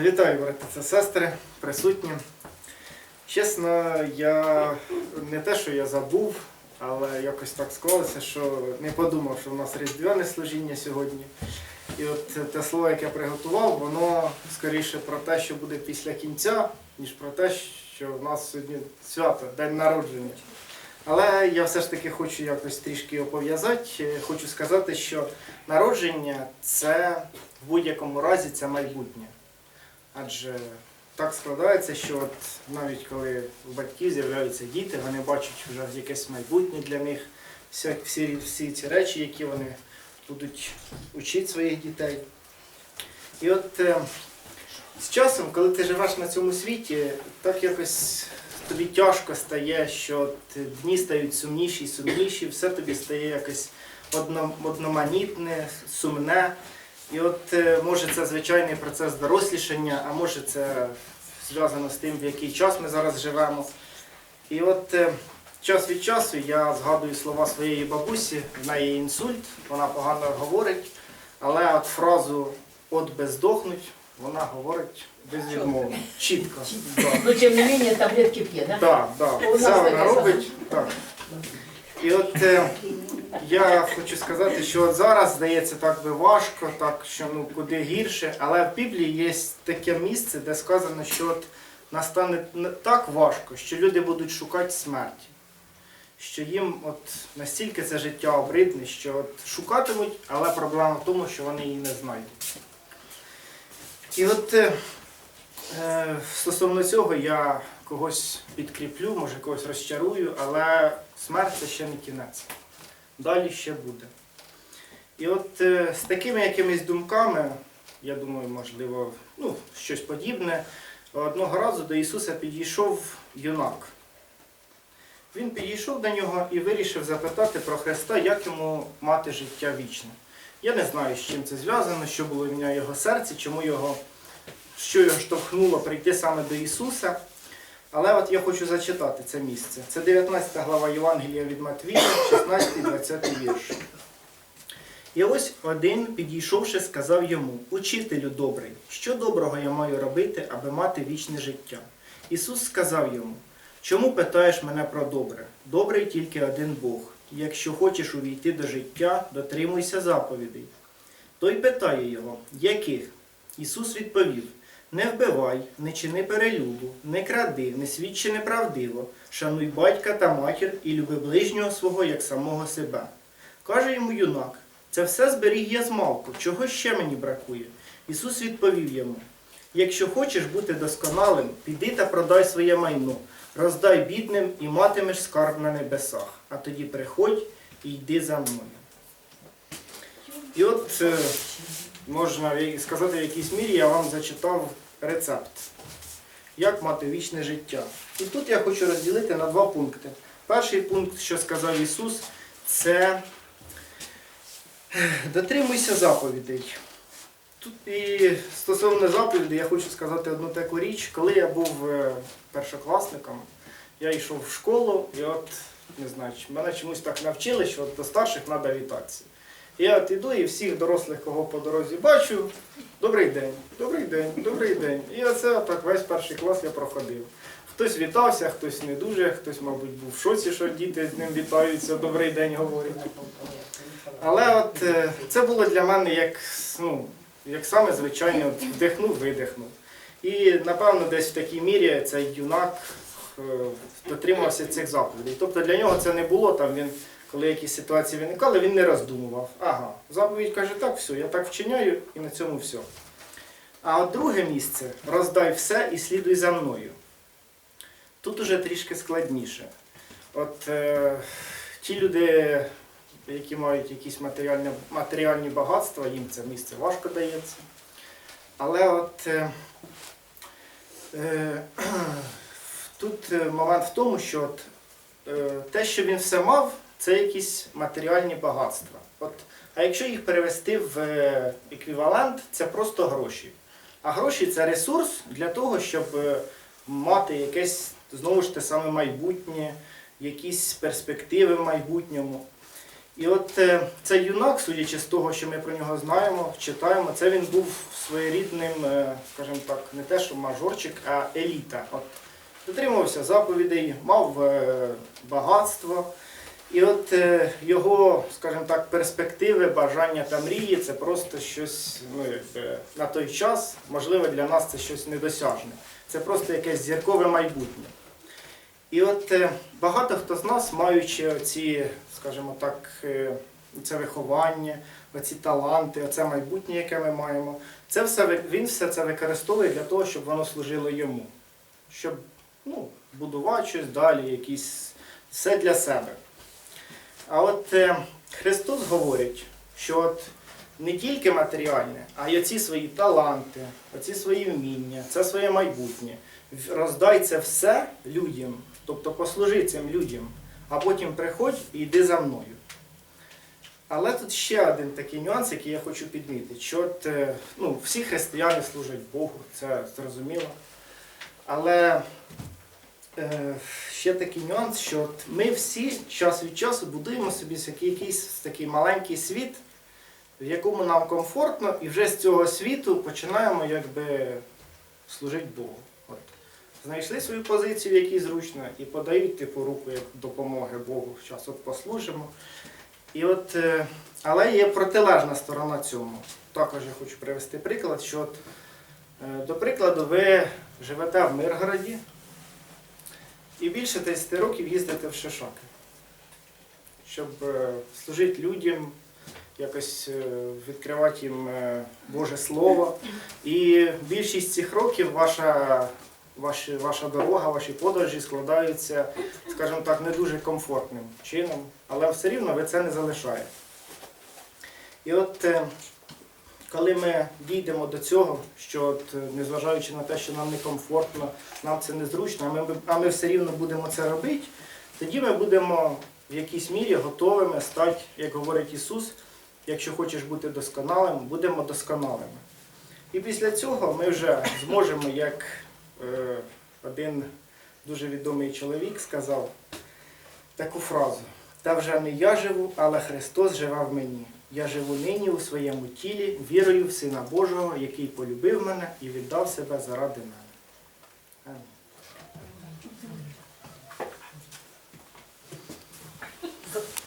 Вітаю, брати та сестри, присутні. Чесно, я не те, що я забув, але якось так склалося, що не подумав, що в нас різдвяне служіння сьогодні. І от те слово, яке я приготував, воно скоріше про те, що буде після кінця, ніж про те, що в нас сьогодні свято, день народження. Але я все ж таки хочу якось трішки його пов'язати. Е, Хочу сказати, що народження це в будь-якому разі це майбутнє. Адже так складається, що от навіть коли у батьків з'являються діти, вони бачать вже якесь майбутнє для них, всі, всі, ці речі, які вони будуть учити своїх дітей. І от е, з часом, коли ти живеш на цьому світі, так якось тобі тяжко стає, що дні стають сумніші і сумніші, все тобі стає якось одно, одноманітне, сумне. І от е, може це звичайний процес дорослішання, а може це зв'язано з тим, в який час ми зараз живемо. І от е, час від часу я згадую слова своєї бабусі, в неї інсульт, вона погано говорить, але от фразу от би здохнуть, вона говорить безвідмовно, чітко. Но тем не менее таблетки пьет, да? Так, так, це вона робить. Так. І от е, я хочу сказати, що от зараз здається так би важко, так що ну куди гірше, але в Біблії є таке місце, де сказано, що от настане так важко, що люди будуть шукати смерті. Що їм от настільки це життя обридне, що от шукатимуть, але проблема в тому, що вони її не знайдуть. І от е, Е, Стосовно цього я когось підкріплю, може когось розчарую, але смерть це ще не кінець. Далі ще буде. І от е, з такими якимись думками, я думаю, можливо, ну, щось подібне, одного разу до Ісуса підійшов юнак. Він підійшов до нього і вирішив запитати про Христа, як йому мати життя вічне. Я не знаю, з чим це зв'язано, що було в нього його серці, чому його що його штовхнуло прийти саме до Ісуса. Але от я хочу зачитати це місце. Це 19 глава Євангелія від Матвія, 16-20 вірш. І ось один, підійшовши, сказав йому: Учителю добрий, що доброго я маю робити, аби мати вічне життя? Ісус сказав йому: Чому питаєш мене про добре? Добрий тільки один Бог. Якщо хочеш увійти до життя, дотримуйся заповідей. Той питає його, яких? Ісус відповів: Не вбивай, не чини перелюбу, не кради, не свідчи неправдиво, шануй батька та матір і люби ближнього свого як самого себе. Каже йому юнак: це все зберіг я змалку, чого ще мені бракує? Ісус відповів йому: Якщо хочеш бути досконалим, піди та продай своє майно, роздай бідним і матимеш скарб на небесах, а тоді приходь і йди за мною. І от е, можна сказати, в якійсь мірі я вам зачитав рецепт, як мати вічне життя. І тут я хочу розділити на два пункти. Перший пункт, що сказав Ісус, це дотримуйся заповідей. Тут і стосовно заповідей, я хочу сказати одну таку річ. Коли я був е, першокласником, я йшов в школу, і от, не знаю, мене чомусь так навчили, що от до старших треба вітатися. Я от іду і всіх дорослих, кого по дорозі бачу, добрий день, добрий день, добрий день. І оце так весь перший клас я проходив. Хтось вітався, хтось не дуже, хтось, мабуть, був в шоці, що діти з ним вітаються, добрий день говорять. Але от е, це було для мене як, ну, як саме звичайно, вдихнув, видихнув. І напевно десь в такій мірі цей юнак е, дотримався цих заповідей. Тобто для нього це не було там він коли якісь ситуації виникали, він не роздумував. Ага, заповідь каже, так, все, я так вчиняю і на цьому все. А от друге місце роздай все і слідуй за мною. Тут уже трішки складніше. От е, ті люди, які мають якісь матеріальні, матеріальні багатства, їм це місце важко дається. Але от е, е, тут е, момент в тому, що от, е, те, що він все мав, це якісь матеріальні багатства. От, а якщо їх перевести в е, еквівалент, це просто гроші. А гроші це ресурс для того, щоб е, мати якесь знову ж те саме майбутнє, якісь перспективи в майбутньому. І от е, цей юнак, судячи з того, що ми про нього знаємо, читаємо, це він був своєрідним, е, скажімо так, не те, що мажорчик, а еліта. От, дотримувався заповідей, мав е, багатство. І от його, скажімо так, перспективи, бажання та мрії це просто щось ну, на той час, можливо, для нас це щось недосяжне. Це просто якесь зіркове майбутнє. І от е, багато хто з нас, маючи ці, скажімо так, е, це виховання, оці таланти, оце майбутнє, яке ми маємо, це все, він все це використовує для того, щоб воно служило йому. Щоб ну, будувати щось далі, якісь все для себе. А от е, Христос говорить, що от не тільки матеріальне, а й оці свої таланти, оці свої вміння, це своє майбутнє. Роздай це все людям, тобто послужи цим людям, а потім приходь і йди за мною. Але тут ще один такий нюанс, який я хочу підмітити, що от, е, ну, всі християни служать Богу, це зрозуміло. Але е, ще такий нюанс, що от ми всі час від часу будуємо собі якийсь такий маленький світ, в якому нам комфортно, і вже з цього світу починаємо якби служити Богу. Знайшли свою позицію, в якій зручно, і подають типу руку як допомоги Богу. Зараз от послужимо. І от, е, але є протилежна сторона цьому. Також я хочу привести приклад, що от, е, до прикладу, ви живете в Миргороді і більше 10 років їздите в Шишаки, щоб е, служити людям, якось відкривати їм Боже Слово. І більшість цих років ваша, ваші, ваша дорога, ваші подорожі складаються, скажімо так, не дуже комфортним чином, але все рівно ви це не залишаєте. І от е, коли ми дійдемо до цього, що от, е, незважаючи на те, що нам некомфортно, нам це незручно, а ми, а ми все рівно будемо це робити, тоді ми будемо в якійсь мірі готовими стати, як говорить Ісус, якщо хочеш бути досконалим, будемо досконалими. І після цього ми вже зможемо, як один дуже відомий чоловік сказав таку фразу. Та вже не я живу, але Христос живе в мені. Я живу нині у своєму тілі, вірою в Сина Божого, який полюбив мене і віддав себе заради мене.